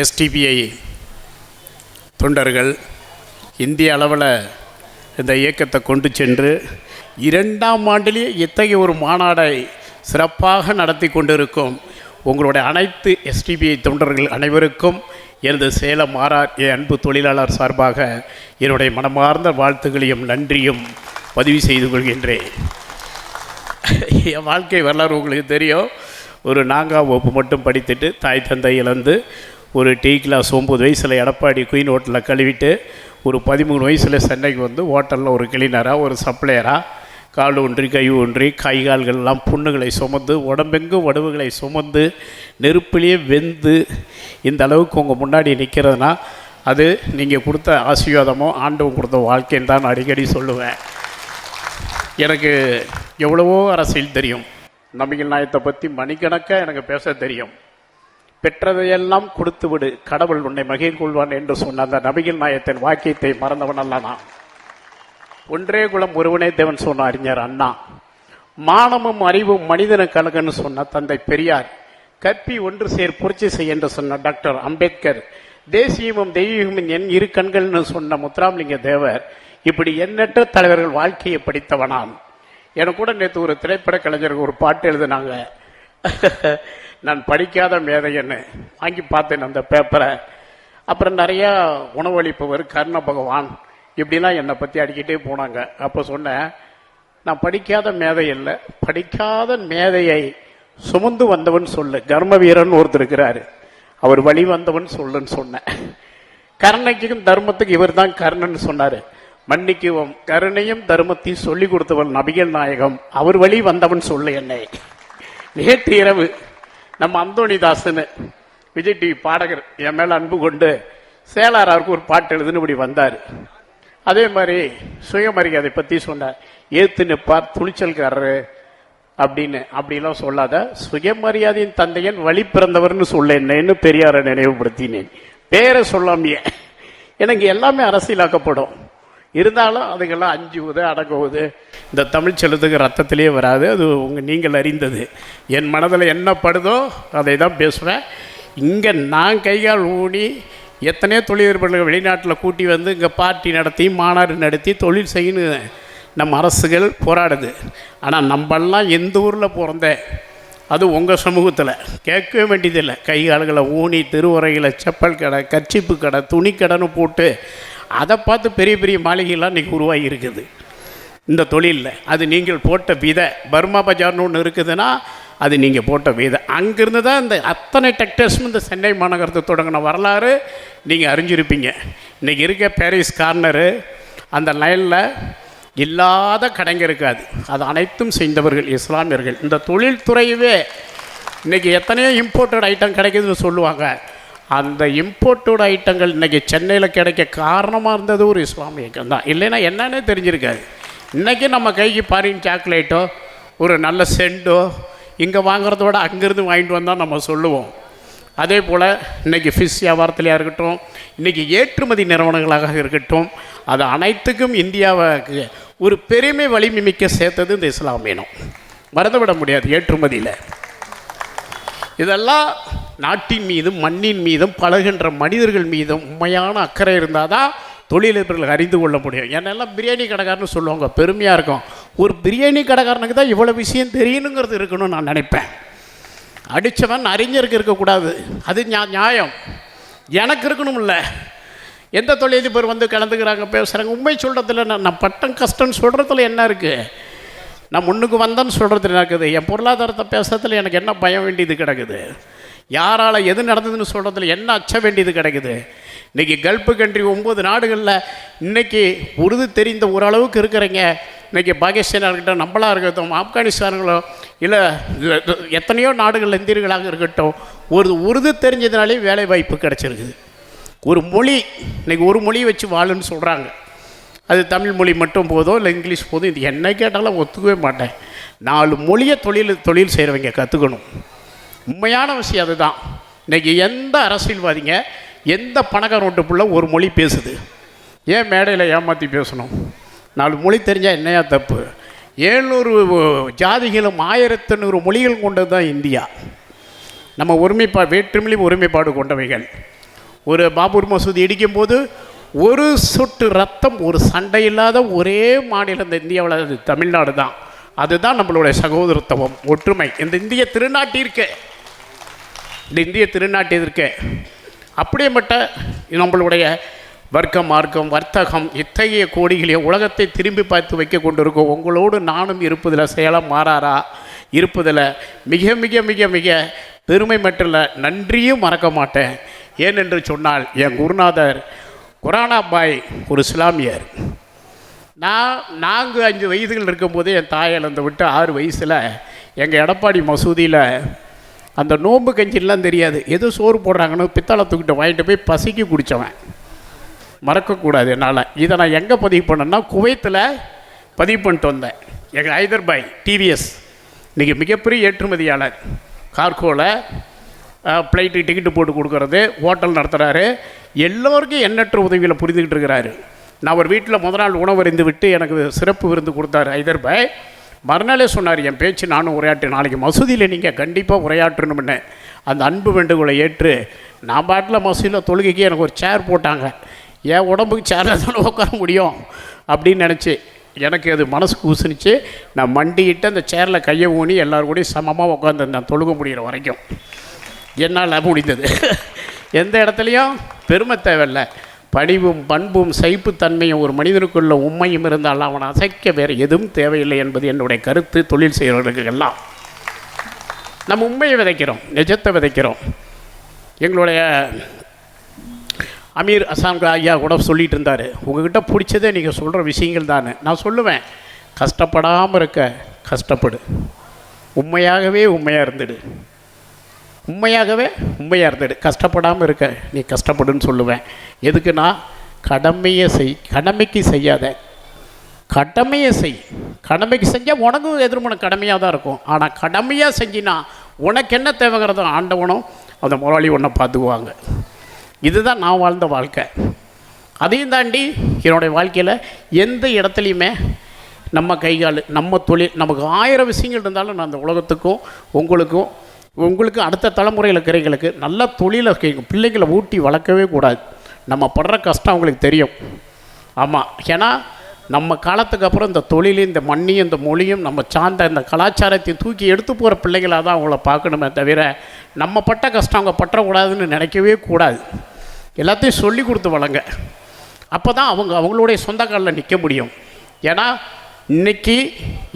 SDPI தொண்டர்கள் இந்திய அளவில் இந்த இயக்கத்தை கொண்டு சென்று இரண்டாம் ஆண்டிலேயே இத்தகைய ஒரு மாநாடை சிறப்பாக நடத்தி கொண்டிருக்கும் உங்களுடைய அனைத்து எஸ்டிபிஐ தொண்டர்கள் அனைவருக்கும் எனது சேலம் மாறார் என் அன்பு தொழிலாளர் சார்பாக என்னுடைய மனமார்ந்த வாழ்த்துக்களையும் நன்றியும் பதிவு செய்து கொள்கின்றேன். என் வாழ்க்கை வரலாறு உங்களுக்கு தெரியும். ஒரு நான்காம் வகுப்பு மட்டும் படித்துட்டு தாய் தந்தை இழந்து ஒரு டீ கிளாஸ் ஒம்பது வயசில் எடப்பாடி குயின் ஹோட்டலில் கழுவிட்டு ஒரு பதிமூணு வயசில் சென்னைக்கு வந்து ஹோட்டலில் ஒரு கிளீனராக ஒரு சப்ளையராக கால் ஒன்றி கை ஒன்றி கை கால்கள்லாம் புண்ணுகளை சுமந்து உடம்பெங்கும் உடவுகளை சுமந்து நெருப்பிலேயே வெந்து இந்த அளவுக்கு உங்கள் முன்னாடி நிற்கிறதுனா அது நீங்கள் கொடுத்த ஆசீர்வாதமோ ஆண்டவன் கொடுத்த வாழ்க்கைன்னு தான் நான் அடிக்கடி சொல்லுவேன். எனக்கு எவ்வளவோ அரசியல் தெரியும். நம்பிக்கை நாயத்தை பற்றி மணிக்கணக்காக எனக்கு பேச தெரியும். பெற்றதையெல்லாம் கொடுத்து விடு கடவுள் உன்னை மகிழ் கொள்வான் என்று சொன்ன அந்த நபிகள் நாயத்தின் வாக்கியத்தை மறந்தவன் அல்ல நான். ஒன்றே குலம் ஒருவனே தேவன் சொன்ன அறிஞர் அண்ணா. மானமும் அறிவும் மனிதன கழகன்னு சொன்ன தந்தை பெரியார். கற்பி ஒன்று சேர் புரட்சி செய் என்று சொன்ன டாக்டர் அம்பேத்கர். தேசியமும் தெய்வீகமும் என் இரு கண்கள்னு சொன்ன முத்துராமலிங்க தேவர் இப்படி எண்ணற்ற தலைவர்கள் வாழ்க்கையை படித்தவனான் எனக்கு கூட நேற்று ஒரு திரைப்பட கலைஞருக்கு ஒரு பாட்டு எழுதினாங்க. நான் படிக்காத மேதைன்னு வாங்கி பார்த்தேன் அந்த பேப்பரை அப்புறம் நிறையா உணவளிப்பவர் கர்ண பகவான் இப்படிலாம் என்னை பற்றி அடிக்கிட்டே போனாங்க. அப்போ சொன்னேன் நான் படிக்காத மேதை இல்லை. படிக்காத மேதையை சுமந்து வந்தவன் சொல்லு. கர்ம வீரன் ஒருத்தர் இருக்கிறாரு. அவர் வழி வந்தவன் சொல்லுன்னு சொன்னேன். கருணைக்கும் தர்மத்துக்கு இவர் தான் கர்ணன் சொன்னார். மன்னிக்குவோம் கருணையும் தர்மத்தையும் சொல்லி கொடுத்தவன் நபிகள் நாயகம். அவர் வழி வந்தவன் சொல்லு என்னை. நேற்று இரவு நம்ம அந்தோணிதாசன் விஜய் டிவி பாடகர் என் மேல அன்பு கொண்டு சேலாராருக்கு ஒரு பாட்டு எழுதுன்னு இப்படி வந்தார். அதே மாதிரி சுயமரியாதை பற்றி சொன்னார். ஏத்து நிற்பார் துணிச்சல்காரரு அப்படின்னு. அப்படிலாம் சொல்லாத சுயமரியாதையின் தந்தையன் வழி பிறந்தவர்னு சொல்ல என்னன்னு பெரியாரை நினைவுபடுத்தினேன். பேரை சொல்லாமையே. எனக்கு எல்லாமே அரசியலாக்கப்படும். இருந்தாலும் அதுக்கெல்லாம் அஞ்சுவது அடங்குவது இந்த தமிழ் செலுத்துக்கு ரத்தத்திலேயே வராது. அது உங்கள் நீங்கள் அறிந்தது. என் மனதில் என்ன படுதோ அதை தான் பேசுவேன். இங்கே நான் கைகால் ஊனி எத்தனையோ தொழிலதிபர்களை வெளிநாட்டில் கூட்டி வந்து இங்கே பார்ட்டி நடத்தி மாநாடு நடத்தி தொழில் செய்யணும் நம்ம அரசுகள் போராடுது. ஆனால் நம்மெல்லாம் எந்த ஊரில் பிறந்த அது உங்கள் சமூகத்தில். கேட்கவே வேண்டியதில்லை. கை கால்களை ஊனி திருவுரைகளை செப்பல் கடை கர்ச்சிப்பு கடை துணி கடைன்னு போட்டு அதை பார்த்து பெரிய பெரிய மாளிகைலாம் இன்றைக்கி உருவாகி இருக்குது இந்த தொழிலில். அது நீங்கள் போட்ட விதை பர்மா பஜார்னு ஒன்று இருக்குதுன்னா அது நீங்கள் போட்ட விதை. அங்கேருந்து தான் இந்த அத்தனை டெக்டர்ஸும் இந்த சென்னை மாநகரத்தை தொடங்கின வரலாறு நீங்கள் அறிஞ்சிருப்பீங்க. இன்றைக்கி இருக்க பாரிஸ் கார்னரு அந்த லைனில் இல்லாத கடைங்க இருக்காது. அது அனைத்தும் செய்தவர்கள் இஸ்லாமியர்கள். இந்த தொழில்துறையவே இன்றைக்கி எத்தனையோ இம்போர்ட்டட் ஐட்டம் கிடைக்குதுன்னு சொல்லுவாங்க. அந்த இம்போர்ட்டோட ஐட்டங்கள் இன்றைக்கி சென்னையில் கிடைக்க காரணமாக இருந்தது ஒரு இஸ்லாமிய இயக்கம் தான். இல்லைன்னா என்னன்னே தெரிஞ்சிருக்காது. இன்றைக்கி நம்ம கைக்கு பாரின் சாக்லேட்டோ ஒரு நல்ல சென்டோ இங்கே வாங்குறத விட அங்கேருந்து வாங்கிட்டு வந்தால் நம்ம சொல்லுவோம். அதே போல் இன்றைக்கி ஃபிஷ் வியாபாரத்திலையாக இருக்கட்டும் இன்றைக்கி ஏற்றுமதி நிறுவனங்களாக இருக்கட்டும் அது அனைத்துக்கும் இந்தியாவை ஒரு பெருமை வலிமை மிக்க சேர்த்தது இந்த இஸ்லாமியனம் மறந்துவிட முடியாது ஏற்றுமதியில். இதெல்லாம் நாட்டின் மீதும் மண்ணின் மீதும் பழகின்ற மனிதர்கள் மீதும் உண்மையான அக்கறை இருந்தால் தான் தொழிலதிபர்கள் அறிந்து கொள்ள முடியும். என்னெல்லாம் பிரியாணி கடைக்காரன்னு சொல்லுவாங்க பெருமையாக இருக்கும். ஒரு பிரியாணி கடைக்காரனுக்கு தான் இவ்வளோ விஷயம் தெரியணுங்கிறது இருக்கணும்னு நான் நினைப்பேன். அடித்தவன் அறிஞருக்கு இருக்கக்கூடாது. அது நியாயம். எனக்கு இருக்கணும்ல எந்த தொழிலதிபர் வந்து கலந்துக்கிறாங்க பேசுகிறாங்க உண்மை சொல்கிறதுல நான் நான் பட்டம் கஷ்டம்னு சொல்கிறதுல என்ன இருக்குது நான் முன்னுக்கு வந்தேன்னு சொல்கிறது நடக்குது என் பொருளாதாரத்தை பேசுறதுல எனக்கு என்ன பயம் வேண்டியது கிடக்குது? யாரால் எது நடந்ததுன்னு சொல்கிறதுல என்ன அச்ச வேண்டியது கிடைக்குது? இன்றைக்கி கல்ஃபு கண்ட்ரி ஒம்பது நாடுகளில் இன்றைக்கி உருது தெரிந்த ஓரளவுக்கு இருக்கிறீங்க. இன்றைக்கி பாகிஸ்தானாக இருக்கட்டும் நம்மளாக இருக்கட்டும் ஆப்கானிஸ்தான்களோ இல்லை எத்தனையோ நாடுகள் இந்தியர்களாக இருக்கட்டும் ஒரு உருது தெரிஞ்சதுனாலே வேலை வாய்ப்பு கிடச்சிருக்குது. ஒரு மொழி இன்றைக்கி ஒரு மொழியை வச்சு வாழுன்னு சொல்கிறாங்க அது தமிழ் மொழி மட்டும் போதும் இல்லை இங்கிலீஷ் போதும் இது என்ன கேட்டாலும் ஒத்துக்கவே மாட்டேன். நாலு மொழியை தொழில் தொழில் செய்கிறவங்க கற்றுக்கணும் உண்மையான விஷயம் அதுதான். இன்றைக்கி எந்த அரசியல்வாதிங்க எந்த பணக்காரோட்டுக்குள்ளே ஒரு மொழி பேசுது? ஏன் மேடையில் ஏமாற்றி பேசணும்? நாலு மொழி தெரிஞ்சால் என்னையா தப்பு? ஏழ்நூறு ஜாதிகளும் ஆயிரத்தநூறு மொழிகள் கொண்டது தான் இந்தியா. நம்ம ஒருமைப்பா வேற்றுமொழி ஒருமைப்பாடு கொண்டவைகள். ஒரு பாபூர் மசூதி இடிக்கும்போது ஒரு சொட்டு ரத்தம் ஒரு சண்டை இல்லாத ஒரே மாநிலம் இந்த இந்தியாவில் அது தமிழ்நாடு தான் அதுதான் நம்மளுடைய சகோதரத்துவம் ஒற்றுமை. இந்த இந்திய திருநாட்டிற்கு இந்த இந்திய திருநாட்டிற்கு அப்படியேப்பட்ட நம்மளுடைய வர்க்கம் மார்க்கம் வர்த்தகம் இத்தகைய கோடிகளே உலகத்தை திரும்பி பார்த்து வைக்க கொண்டிருக்கோம் உங்களோடு நானும் இருப்பதில் சேலம் மாறாரா? இருப்பதில் மிக மிக மிக மிக பெருமை மட்டும் இல்லை நன்றியும் மறக்க மாட்டேன். ஏனென்று சொன்னால் என் குருநாதர் குரானாபாய் ஒரு இஸ்லாமியர். நான் நான்கு அஞ்சு வயதுகள் இருக்கும்போது என் தாயை இழந்து விட்டு ஆறு வயசில் எங்கள் எடப்பாடி மசூதியில் அந்த நோம்பு கஞ்சிலாம் தெரியாது. எது சோறு போடுறாங்கன்னு பித்தளை தூக்கிட்டு வாங்கிட்டு போய் பசிக்கு குடித்தவன் மறக்கக்கூடாது என்னால். இதை நான் எங்கே பதிவு பண்ணேன்னா குவைத்தில் பதிவு பண்ணிட்டு வந்தேன். எங்கள் ஹைதர்பாய் டிவிஎஸ் இன்றைக்கி மிகப்பெரிய ஏற்றுமதியாளர். கார்கோவில் ஃப்ளைட்டு டிக்கெட்டு போட்டு கொடுக்கறது ஹோட்டல் நடத்துகிறாரு எல்லோருக்கும் எண்ணற்ற உதவிகளை புரிந்துக்கிட்டு இருக்கிறாரு. நான் ஒரு வீட்டில் முத நாள் உணவு அறிந்து விட்டு எனக்கு சிறப்பு விருந்து கொடுத்தாரு ஹைதர்பாய். மறுநாளே சொன்னார் என் பேச்சு நானும் உரையாட்டு நாளைக்கு மசூதியில் நீங்கள் கண்டிப்பாக உரையாற்றணும்னு. அந்த அன்பு வேண்டுகோளை ஏற்று நான் பாட்டில் மசூதியில் தொழுகைக்கு எனக்கு ஒரு சேர் போட்டாங்க. என் உடம்புக்கு சேரில் தானே உட்கார முடியும்? அப்படின்னு நினச்சி எனக்கு அது மனசு கூசுனுச்சு நான் மண்டிக்கிட்டு அந்த சேரில் கையை ஊனி எல்லோரும் கூடயும் சமமாக உட்காந்துருந்தேன் தொழுக முடிகிற வரைக்கும். என்னால் முடிந்தது. எந்த இடத்துலையும் பெருமை தேவையில்லை. பணிவும் பண்பும் சைப்புத்தன்மையும் ஒரு மனிதனுக்குள்ள உண்மையும் இருந்தால் அவன் அசைக்க வேறு எதுவும் தேவையில்லை என்பது என்னுடைய கருத்து. தொழில் செய்கிறவர்களுக்கு எல்லாம். நம்ம உண்மையை விதைக்கிறோம் நிஜத்தை விதைக்கிறோம். எங்களுடைய அமீர் அசாம் ஐயா கூட சொல்லிட்டு இருந்தார். உங்ககிட்ட பிடிச்சதே நீங்கள் சொல்கிற விஷயங்கள் தானே. நான் சொல்லுவேன் கஷ்டப்படாமல் இருக்க கஷ்டப்படு. உண்மையாகவே உண்மையாக இருந்துடு. உண்மையாகவே உண்மையாக இருந்தது. கஷ்டப்படாமல் இருக்க நீ கஷ்டப்படுன்னு சொல்லுவேன். எதுக்குன்னா கடமையை செய் கடமைக்கு செய்யாத. கடமையை செய். கடமைக்கு செஞ்சால் உனக்கும் எதிர்மன கடமையாக தான் இருக்கும். ஆனால் கடமையாக செஞ்சினா உனக்கு என்ன தேவைங்கிறதோ ஆண்டவனும் அந்த முதலாளி ஒன்றை பார்த்துக்குவாங்க. இதுதான் நான் வாழ்ந்த வாழ்க்கை. அதையும் தாண்டி என்னுடைய வாழ்க்கையில் எந்த இடத்துலையுமே நம்ம கைகால் நம்ம தொழில் நமக்கு ஆயிரம் விஷயங்கள் இருந்தாலும் நான் அந்த உலகத்துக்கும் உங்களுக்கும் உங்களுக்கு அடுத்த தலைமுறையில் இருக்கிறவங்களுக்கு நல்ல தொழிலை கை- பிள்ளைங்களை ஊட்டி வளர்க்கவே கூடாது. நம்ம படுற கஷ்டம் அவங்களுக்கு தெரியும். ஆமாம் ஏன்னா நம்ம காலத்துக்கு அப்புறம் இந்த தொழிலையும் இந்த மண்ணையும் இந்த மொழியும் நம்ம சார்ந்த இந்த கலாச்சாரத்தையும் தூக்கி எடுத்து போகிற பிள்ளைகளாக தான் அவங்கள பார்க்கணுமே தவிர நம்ம பட்ட கஷ்டம் அவங்க பற்றக்கூடாதுன்னு நினைக்கவே கூடாது. எல்லாத்தையும் சொல்லி கொடுத்து வளங்க. அப்போ தான் அவங்க அவங்களுடைய சொந்த காலில் நிற்க முடியும். ஏன்னா இன்னைக்கு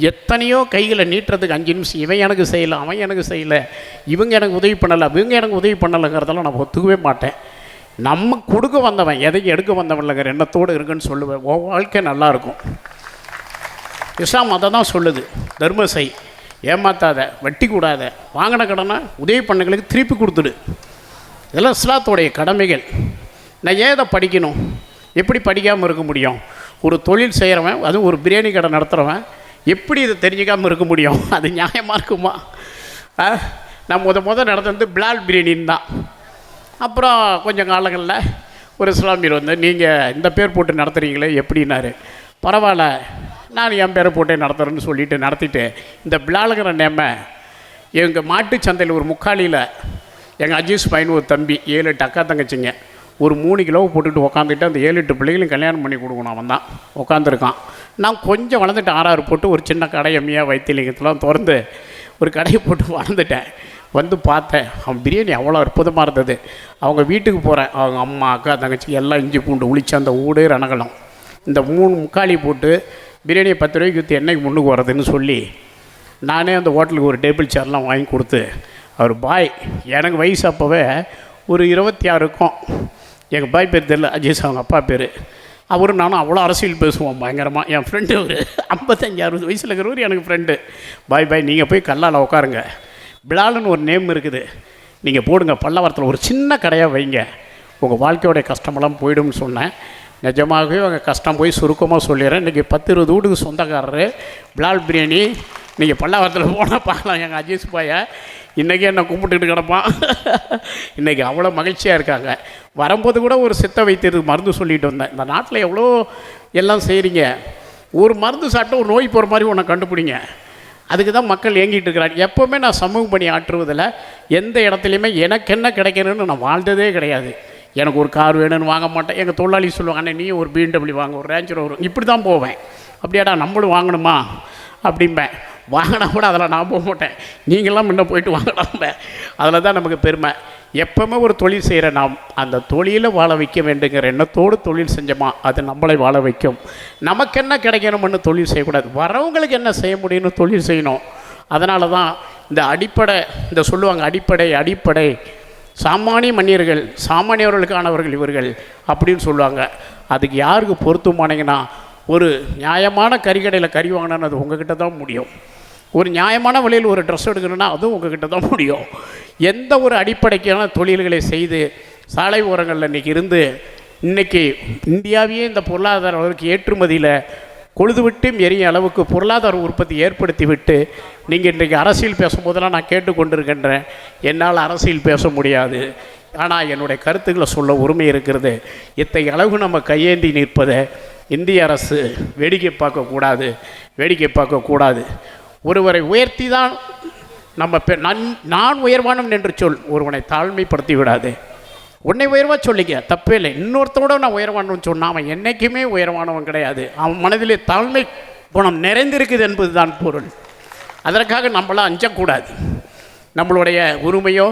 எத்தனையோ கைகளை நீட்டுறதுக்கு அஞ்சு நிமிஷம் இவன் எனக்கு செய்யலை அவன் எனக்கு செய்யலை இவங்க எனக்கு உதவி பண்ணலை இவங்க எனக்கு உதவி பண்ணலைங்கிறதெல்லாம் நான் ஒத்துக்கவே மாட்டேன். நம்ம கொடுக்க வந்தவன் எதையும் எடுக்க வந்தவன் இல்லைங்கிற எண்ணத்தோடு இருக்குன்னு சொல்லுவேன். உன் வாழ்க்கை நல்லாயிருக்கும் இஸ்லாம் அதை தான் சொல்லுது. தர்ம செய். ஏமாத்தாத வட்டி கூடாத வாங்கின கடனை உதவி பண்ணங்களுக்கு திருப்பி கொடுத்துடு. இதெல்லாம் இஸ்லாத்தோடைய கடமைகள். நான் ஏதை படிக்கணும்? எப்படி படிக்காமல் இருக்க முடியும்? ஒரு தொழில் செய்கிறவன் அதுவும் ஒரு பிரியாணி கடை நடத்துகிறவன் எப்படி இதை தெரிஞ்சுக்காமல் இருக்க முடியும்? அது நியாயமாக இருக்குமா? நான் முத முத நடந்தது பிலால் பிரியாணின்னு தான். அப்புறம் கொஞ்சம் காலங்களில் ஒரு இஸ்லாமியர் வந்து நீங்கள் இந்த பேர் போட்டு நடத்துகிறீங்களே எப்படின்னாரு. பரவாயில்ல நான் என் பேரை போட்டே நடத்துகிறேன்னு சொல்லிட்டு நடத்திட்டு இந்த பிளாலுங்கிற நேமை எங்கள் மாட்டு சந்தையில் ஒரு முக்காலியில் எங்கள் அஜீஸ் பையன் ஒரு தம்பி ஏழு எட்டு அக்கா தங்கச்சிங்க. ஒரு மூணு கிலோவை போட்டுட்டு உக்காந்துட்டு அந்த ஏழு எட்டு பிள்ளைகளும் கல்யாணம் பண்ணி கொடுக்கணும் அவன் தான். உட்காந்துருக்கான் நான் கொஞ்சம் வளர்ந்துட்டு ஆறாறு போட்டு ஒரு சின்ன கடை எம்மியாக வைத்தியலிங்கத்தெலாம் திறந்து ஒரு கடையை போட்டு வளர்ந்துட்டேன். வந்து பார்த்தேன் அவன் பிரியாணி அவ்வளோ அற்புதமாக இருந்தது. அவங்க வீட்டுக்கு போகிறேன் அவங்க அம்மா அக்கா தங்கச்சி எல்லாம் இஞ்சி பூண்டு உளிச்சு அந்த ஊடு ரணகலம். இந்த மூணு முக்காளி போட்டு பிரியாணியை பத்து ரூபாய்க்கு விற்று என்னைக்கு முன்னுக்கு வர்றதுன்னு சொல்லி நானே அந்த ஹோட்டலுக்கு ஒரு டேபிள் சேர்லாம் வாங்கி கொடுத்து அவர் பாய் எனக்கு வயசு அப்போவே ஒரு இருபத்தி ஆறுக்கும் எங்கள் பாய் பேர் தெரியல அஜய்ஸ் அவங்க அப்பா பேர். அவரும் நானும் அவ்வளோ அரசியல் பேசுவோம் பயங்கரமாக என் ஃப்ரெண்டு அவர். ஐம்பத்தஞ்சு அறுபது வயசில் இருக்கிறவர் எனக்கு ஃப்ரெண்டு பாய் பாய் நீங்கள் போய் கல்லால் உட்காருங்க பிலாலுன்னு ஒரு நேம் இருக்குது. நீங்கள் போடுங்க பல்லவரத்தில் ஒரு சின்ன கடையாக வைங்க. உங்கள் வாழ்க்கையோடைய கஷ்டமெல்லாம் போயிடும்னு சொன்னேன். நிஜமாகவே அவங்க கஷ்டம் போய் சுருக்கமாக சொல்லிடுறேன். இன்றைக்கி பத்து இருபது வீட்டுக்கு சொந்தக்காரரு. பிலால் பிரியாணி. நீங்கள் பல்லாவரத்தில் போனால் பார்க்கலாம் எங்கள் அஜீஸ் பாயை. இன்றைக்கி என்னை கும்பிட்டுக்கிட்டு கிடப்பான். இன்றைக்கி அவ்வளோ மகிழ்ச்சியாக இருக்காங்க. வரும்போது கூட ஒரு சித்த வைத்தியத்துக்கு மருந்து சொல்லிட்டு வந்தேன். இந்த நாட்டில் எவ்வளோ எல்லாம் செய்கிறீங்க ஒரு மருந்து சாப்பிட்டு ஒரு நோய் போகிற மாதிரி உன்னை கண்டுபிடிங்க. அதுக்கு தான் மக்கள் ஏங்கிட்டு இருக்கிறாங்க. எப்போவுமே நான் சமூக பணி ஆற்றுவதில் எந்த இடத்துலையுமே எனக்கு என்ன கிடைக்கணும்னு நான் வாழ்ந்ததே கிடையாது. எனக்கு ஒரு கார் வேணும்னு வாங்க மாட்டேன். எங்கள் தொழிலாளி சொல்லுவாங்க அண்ணே நீ ஒரு பிஎன்டபிள்யூ வாங்க ஒரு ரேஞ்சர் வரும் இப்படி தான் போவேன். அப்படியாடா நம்மளும் வாங்கணுமா? அப்படிம்பேன். வாங்கினா கூட அதில் நான் போக மாட்டேன். நீங்களாம் முன்ன போயிட்டு வாங்கலாம் அதில் தான் நமக்கு பெருமை. எப்பவுமே ஒரு தொழில் செய்கிற நாம் அந்த தொழிலை வாழ வைக்க வேண்டுங்கிற எண்ணத்தோடு தொழில் செஞ்சோமா அது நம்மளை வாழ வைக்கும். நமக்கு என்ன கிடைக்கணும்னு தொழில் செய்யக்கூடாது. வரவங்களுக்கு என்ன செய்ய முடியும்னு தொழில் செய்யணும். அதனால தான் இந்த அடிப்படை இந்த சொல்லுவாங்க அடிப்படை அடிப்படை. சாமானிய மன்னியர்கள் சாமானியவர்களுக்கானவர்கள் இவர்கள் அப்படின்னு சொல்லுவாங்க. அதுக்கு யாருக்கு பொருத்தமானீங்கன்னா ஒரு நியாயமான கறிக்கடையில் கறி வாங்கினா அது உங்ககிட்ட தான் முடியும். ஒரு நியாயமான விலையில் ஒரு ட்ரெஸ் எடுக்கணும்னா அதுவும் உங்ககிட்ட தான் முடியும். எந்த ஒரு அடிப்படைக்கான தொழில்களை செய்து சாலை ஓரங்களில் இன்றைக்கி இருந்து இன்றைக்கி இந்தியாவையே இந்த பொருளாதார அளவுக்கு ஏற்றுமதியில் கொழுதுவிட்டும் எரிய அளவுக்கு பொருளாதார உற்பத்தி ஏற்படுத்தி விட்டு நீங்கள் இன்றைக்கி அரசியல் பேசும்போதெல்லாம் நான் கேட்டுக்கொண்டிருக்கின்றேன். என்னால் அரசியல் பேச முடியாது. ஆனால் என்னுடைய கருத்துக்களை சொல்ல உரிமை இருக்கிறது. இத்தகைய அளவு நம்ம கையேந்தி நிற்பதை இந்திய அரசு வேடிக்கை பார்க்கக்கூடாது. வேடிக்கை பார்க்கக்கூடாது. ஒருவரை உயர்த்தி தான் நம்ம பெ நான் நான் உயர்வானவன் என்று சொல் ஒருவனை தாழ்மைப்படுத்தி விடாது. உன்னை உயர்வா சொல்லிக்க தப்பே இல்லை. இன்னொருத்தோட நான் உயர்வானவன் சொன்னால் அவன் என்றைக்குமே உயர்வானவன் கிடையாது. அவன் மனதிலே தாழ்மை குணம் நிறைந்திருக்குது என்பது தான் பொருள். அதற்காக நம்மளாம் அஞ்சக்கூடாது. நம்மளுடைய உரிமையோ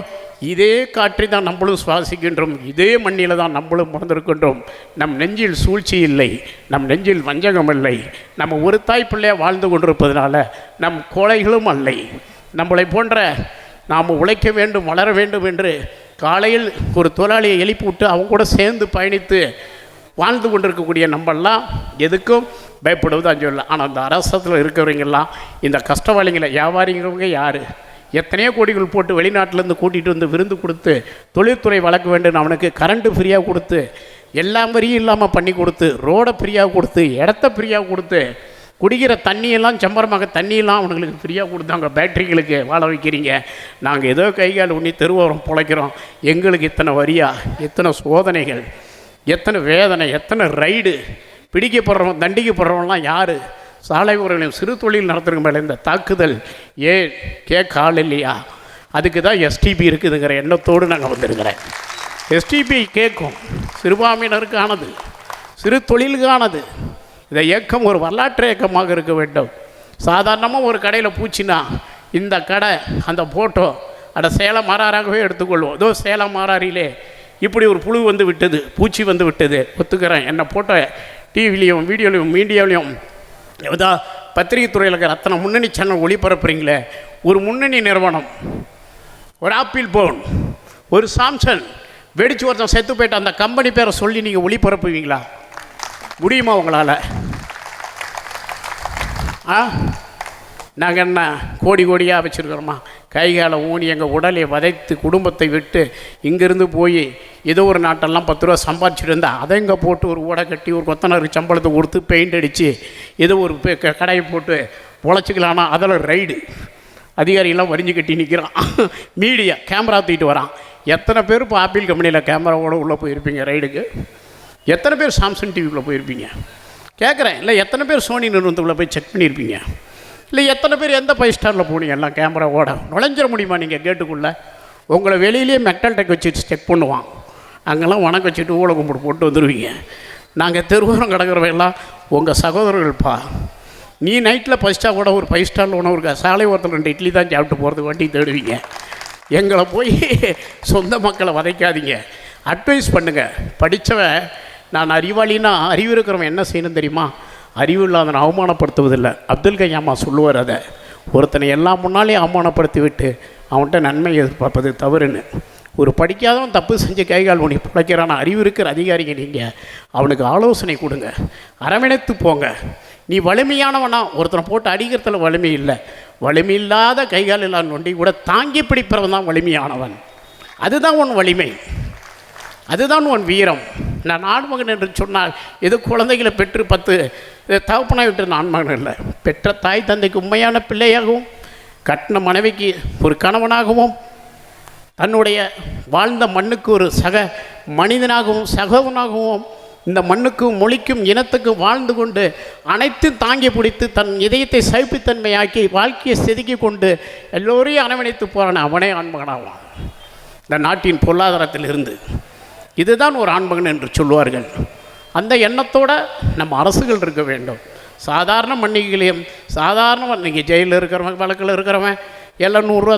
இதே காற்றை தான் நம்மளும் சுவாசிக்கின்றோம். இதே மண்ணில் தான் நம்மளும் பிறந்திருக்கின்றோம். நம் நெஞ்சில் சூழ்ச்சி இல்லை. நம் நெஞ்சில் வஞ்சகம் இல்லை. நம்ம ஒரு தாய் பிள்ளையாக வாழ்ந்து கொண்டிருப்பதனால நம் கோழைகளும் அல்லை. நம்மளை போன்ற நாம் உழைக்க வேண்டும் வளர வேண்டும் என்று காலையில் ஒரு தொழிலாளியை எழுப்பி விட்டு அவங்க கூட சேர்ந்து பயணித்து வாழ்ந்து கொண்டிருக்கக்கூடிய நம்மெல்லாம் எதுக்கும் பயப்படுவது அஞ்சு இல்லை ஆனால் அந்த அரசத்தில் இருக்கிறவங்கெல்லாம் இந்த கஷ்டவாளிங்களை வியாபாரிங்கிறவங்க யார்? எத்தனையோ கோடிகள் போட்டு வெளிநாட்டிலேருந்து கூட்டிகிட்டு வந்து விருந்து கொடுத்து தொழில்துறை வளர்க்க வேண்டும். அவனுக்கு கரண்ட்டு ஃப்ரீயாக கொடுத்து எல்லா வரியும் இல்லாமல் பண்ணி கொடுத்து ரோடை ஃப்ரீயாக கொடுத்து இடத்த ஃப்ரீயாக கொடுத்து குடிக்கிற தண்ணியெல்லாம் செம்பரமாக தண்ணியெல்லாம் அவனுங்களுக்கு ஃப்ரீயாக கொடுத்தாங்க. பேட்டரிகளுக்கு வாழ வைக்கிறீங்க. நாங்கள் ஏதோ கைகால் உண்ணி தெருவோரம் பிழைக்கிறோம். எங்களுக்கு இத்தனை வரியா? எத்தனை சோதனைகள்? எத்தனை வேதனை? எத்தனை ரைடு பிடிக்கப்படுறவன் தண்டிக்கப்படுறவன்லாம் யார்? சாலை ஓரங்களையும் சிறு தொழில் நடத்துகிற மேலே இந்த தாக்குதல் ஏன் கேட்க ஆள் இல்லையா? அதுக்கு தான் எஸ்டிபி இருக்குதுங்கிற எண்ணத்தோடு நாங்கள் வந்திருக்கிறேன். எஸ்டிபி கேட்கும். சிறுபான்மையினருக்கானது சிறு தொழிலுக்கானது இந்த இயக்கம் ஒரு வரலாற்று இயக்கமாக இருக்க வேண்டும். சாதாரணமாக ஒரு கடையில் பூச்சினா இந்த கடை அந்த ஃபோட்டோ அட சேலம் மாறாராகவே எடுத்துக்கொள்வோம். ஏதோ சேலம் மாறாரிலே இப்படி ஒரு புழு வந்து விட்டது பூச்சி வந்து விட்டது. ஒத்துக்கிறேன். என்னை ஃபோட்டோ டிவிலையும் வீடியோலையும் மீடியாவிலையும் ஏதா பத்திரிகை துறையில் இருக்கிற அத்தனை முன்னணி சேனல் ஒளிபரப்புறீங்களே ஒரு முன்னணி நிறுவனம் ஒரு ஆப்பிள் போன் ஒரு சாம்சங் வெடிச்சு ஒருத்தன் செத்து போயிட்டு அந்த கம்பெனி பேரை சொல்லி நீங்கள் ஒளிபரப்புவீங்களா? முடியுமா உங்களால்? ஆ? நாங்கள் என்ன கோடி கோடியாக வச்சுருக்கிறோமா? கை காலை ஊனி எங்கள் உடலை வதைத்து குடும்பத்தை விட்டு இங்கேருந்து போய் ஏதோ ஒரு நாட்டெல்லாம் பத்து ரூபா சம்பாதிச்சுட்டு இருந்தால் அதை இங்கே போட்டு ஒரு ஊடை கட்டி ஒரு கொத்தனாருக்கு சம்பளத்தை கொடுத்து பெயிண்ட் அடித்து ஏதோ ஒரு பெ- க- கடையை போட்டு பொழைச்சிக்கலான்னா அதில் ரைடு அதிகாரிகள்லாம் வரிஞ்சு கட்டி நிற்கிறான் மீடியா கேமரா தூக்கிட்டு வரான். எத்தனை பேர் இப்போ ஆப்பிள் கம்பெனியில் கேமராவோட உள்ளே போயிருப்பீங்க ரைடுக்கு எத்தனை பேர் சாம்சங் டிவிக்குள்ளே போயிருப்பீங்க? கேட்குறேன் இல்லை எத்தனை பேர் சோனி நிறுவனத்துக்குள்ளே போய் செக் பண்ணியிருப்பீங்க? இல்லை எத்தனை பேர் எந்த ஃபைவ் ஸ்டாரில் போனீங்க? எல்லாம் கேமராவோட நுழைஞ்சிட முடியுமா நீங்கள் கேட்டுக்குள்ளே உங்களை வெளியிலேயே மெட்டல் டெக் வச்சு செக் பண்ணுவான். அங்கெல்லாம் வணக்கம் வச்சுட்டு ஊழ கும்பிட்டு போட்டு வந்துடுவீங்க நாங்கள் தெருவோரம் கிடக்கிறவையெல்லாம் உங்கள் சகோதரர்கள்ப்பா நீ நைட்டில் பசிச்சா கூட ஒரு ஃபைவ் ஸ்டாரில் உணவு இருக்கா? சாலை ஓரத்தில் ரெண்டு இட்லி தான் சாப்பிட்டு போகிறது வண்டி தேடுவீங்க. எங்களை போய் சொந்த மக்களை வதைக்காதீங்க. அட்வைஸ் பண்ணுங்கள் படித்தவன் நான் அறிவாளின்னா அறிவு இருக்கிறவன் என்ன செய்யணும் தெரியுமா? அறிவு இல்லாதவனை அவமானப்படுத்துவதில்லை. அப்துல் கையாமா சொல்லுவார் அதை. ஒருத்தனை எல்லாம் முன்னாலே அவமானப்படுத்தி விட்டு அவன்கிட்ட நன்மை எதிர்பார்ப்பது தவறுன்னு. ஒரு படிக்காதவன் தப்பு செஞ்சு கைகால் உனி பிழைக்கிறான் அறிவு இருக்கிற அதிகாரிங்க நீங்கள் அவனுக்கு ஆலோசனை கொடுங்க. அரவணைத்து போங்க. நீ வலிமையானவனா. ஒருத்தனை போட்டு அடிக்கிறதுல வலிமை இல்லை. வலிமை இல்லாத கைகால் இல்லாத நொண்டி கூட தாங்கி பிடிப்பவன் தான் வலிமையானவன். அதுதான் உன் வலிமை. அதுதான் உன் வீரம். நான் ஆண்மகன் என்று சொன்னால் எது குழந்தைகளை பெற்று பத்து தகப்பனாக விட்டு ஆண்மகன் இல்லை பெற்ற தாய் தந்தைக்கு உண்மையான பிள்ளையாகவும் கட்டின மனைவிக்கு ஒரு கணவனாகவும் தன்னுடைய வாழ்ந்த மண்ணுக்கு ஒரு சக மனிதனாகவும் சகவனாகவும் இந்த மண்ணுக்கும் மொழிக்கும் இனத்துக்கும் வாழ்ந்து கொண்டு அனைத்தும் தாங்கி பிடித்து தன் இதயத்தை சைப்புத்தன்மையாக்கி வாழ்க்கையை செதுக்கி கொண்டு எல்லோரையும் அரவணைத்து போகிறான் அவனே ஆண்மகனாவான். இந்த நாட்டின் பொருளாதாரத்தில் இருந்து இதுதான் ஒரு ஆண்மகன் என்று சொல்லுவார்கள். அந்த எண்ணத்தோட நம்ம அரசுகள் இருக்க வேண்டும். சாதாரண மன்னிகளையும் சாதாரண நீங்கள் ஜெயிலில் இருக்கிறவன் வழக்கில் இருக்கிறவன் எல்லாம் நூறுரூவா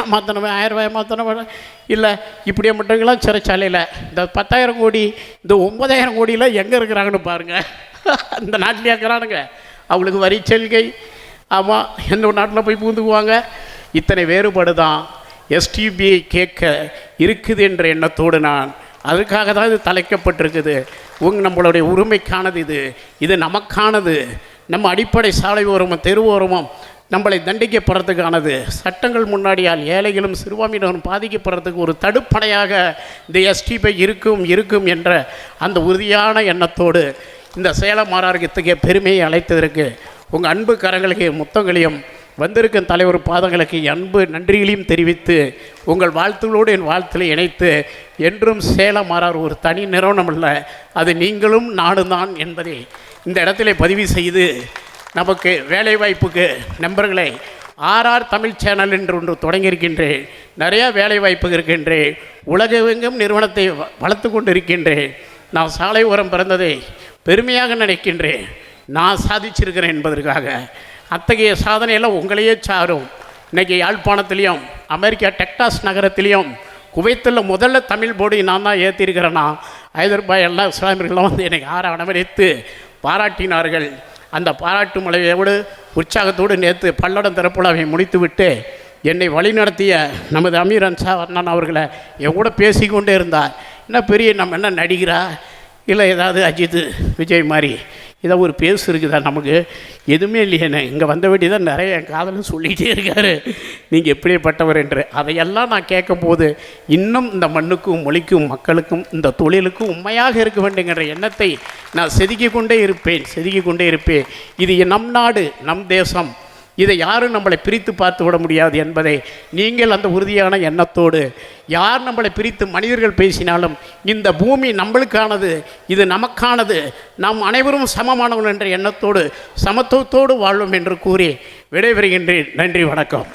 ஏமாத்தினவன் ஆயிரம் ரூபாய் ஏமாத்தினவன் இல்லை இப்படியே மட்டுங்களாம் சிறைச்சாலையில் இந்த பத்தாயிரம் கோடி இந்த ஒன்பதாயிரம் கோடியில் எங்கே இருக்கிறாங்கன்னு பாருங்கள் அந்த நாட்டிலே இருக்கிறானுங்க. அவங்களுக்கு வரி செல்கை. ஆமாம் எந்த ஒரு நாட்டில் போய் பூந்துக்குவாங்க இத்தனை வேறுபாடு தான் எஸ்டிபிஐ கேட்க இருக்குது என்ற எண்ணத்தோடு நான் அதுக்காக தான் இது தலைக்கப்பட்டிருக்குது. உங் நம்மளுடைய உரிமைக்கானது இது. இது நமக்கானது. நம்ம அடிப்படை சாலை ஓரமும் தெரு ஓரமும் நம்மளை தண்டிக்கப்படுறதுக்கானது. சட்டங்கள் முன்னாடியால் ஏழைகளும் சிறுபான்மையினரும் பாதிக்கப்படுறதுக்கு ஒரு தடுப்பணையாக இந்த எஸ்டிபை இருக்கும் இருக்கும் என்ற அந்த உறுதியான எண்ணத்தோடு இந்த சேலம் மாறாருக்கு பெருமையை அழைத்ததற்கு உங்கள் அன்பு கரங்களுக்கு முத்தங்களையும் வந்திருக்கும் தலைவர் பாதங்களுக்கு அன்பு நன்றிகளையும் தெரிவித்து உங்கள் வாழ்த்துகளோடு என் வாழ்த்துல இணைத்து என்றும் சேலம் மாறார் ஒரு தனி நிறுவனம் அல்ல அது நீங்களும் நானும் தான் என்பதை இந்த இடத்திலே பதிவு செய்து நமக்கு வேலைவாய்ப்புக்கு நண்பர்களை ஆர்ஆர் தமிழ் சேனல் என்று ஒன்று தொடங்கியிருக்கின்றேன். நிறையா வேலைவாய்ப்பு இருக்கின்றேன் உலகெங்கும் நிறுவனத்தை வ- வளர்த்து கொண்டு இருக்கின்றேன் நான் சாலை ஓரம் பிறந்ததை பெருமையாக நினைக்கின்றேன் நான் சாதிச்சிருக்கிறேன் என்பதற்காக. அத்தகைய சாதனையெல்லாம் உங்களையே சாரும். இன்னைக்கு யாழ்ப்பாணத்திலையும் அமெரிக்கா டெக்டாஸ் நகரத்திலையும் குவைத்தில் முதல்ல தமிழ் போர்டு நான் தான் ஏற்றிருக்கிறேன்னா ஹைதராபாத் எல்லா இஸ்லாமியர்களும் வந்து என்னை யாரை அனுமதித்து பாராட்டினார்கள். அந்த பாராட்டு மலையோடு உற்சாகத்தோடு நேற்று பல்லடம் திறப்புலாவை முடித்துவிட்டு என்னை வழிநடத்திய நமது அமீர் அன்சா அண்ணன் அவர்களை என் கூட பேசிக்கொண்டே இருந்தார். என்ன பெரிய நம்ம என்ன நடிகரா? இல்லை ஏதாவது அஜித் விஜய் மாதிரி. ஏதோ ஒரு பேசு இருக்குதா நமக்கு? எதுவுமே இல்லையேண்ணே இங்கே வந்த தான் நிறைய என் காதலும் சொல்லிகிட்டே இருக்காரு. நீங்கள் எப்படிப்பட்டவர் என்று. அதையெல்லாம் நான் கேட்கும்போது இன்னும் இந்த மண்ணுக்கும் மொழிக்கும் மக்களுக்கும் இந்த தொழிலுக்கும் உண்மையாக இருக்க வேண்டுங்கிற எண்ணத்தை நான் செதுக்கிக் கொண்டே இருப்பேன் செதுக்கிக் கொண்டே இருப்பேன். இது நம் நாடு நம் தேசம். இதை யாரும் நம்மளை பிரித்து பார்த்து விட முடியாது என்பதை நீங்கள் அந்த உறுதியான எண்ணத்தோடு யார் நம்மளை பிரித்து மனிதர்கள் பேசினாலும் இந்த பூமி நம்மளுக்கானது இது நமக்கானது நாம் அனைவரும் சமமானவர்கள் என்ற எண்ணத்தோடு சமத்துவத்தோடு வாழ்வோம் என்று கூறி விடைபெறுகின்றேன். நன்றி வணக்கம்.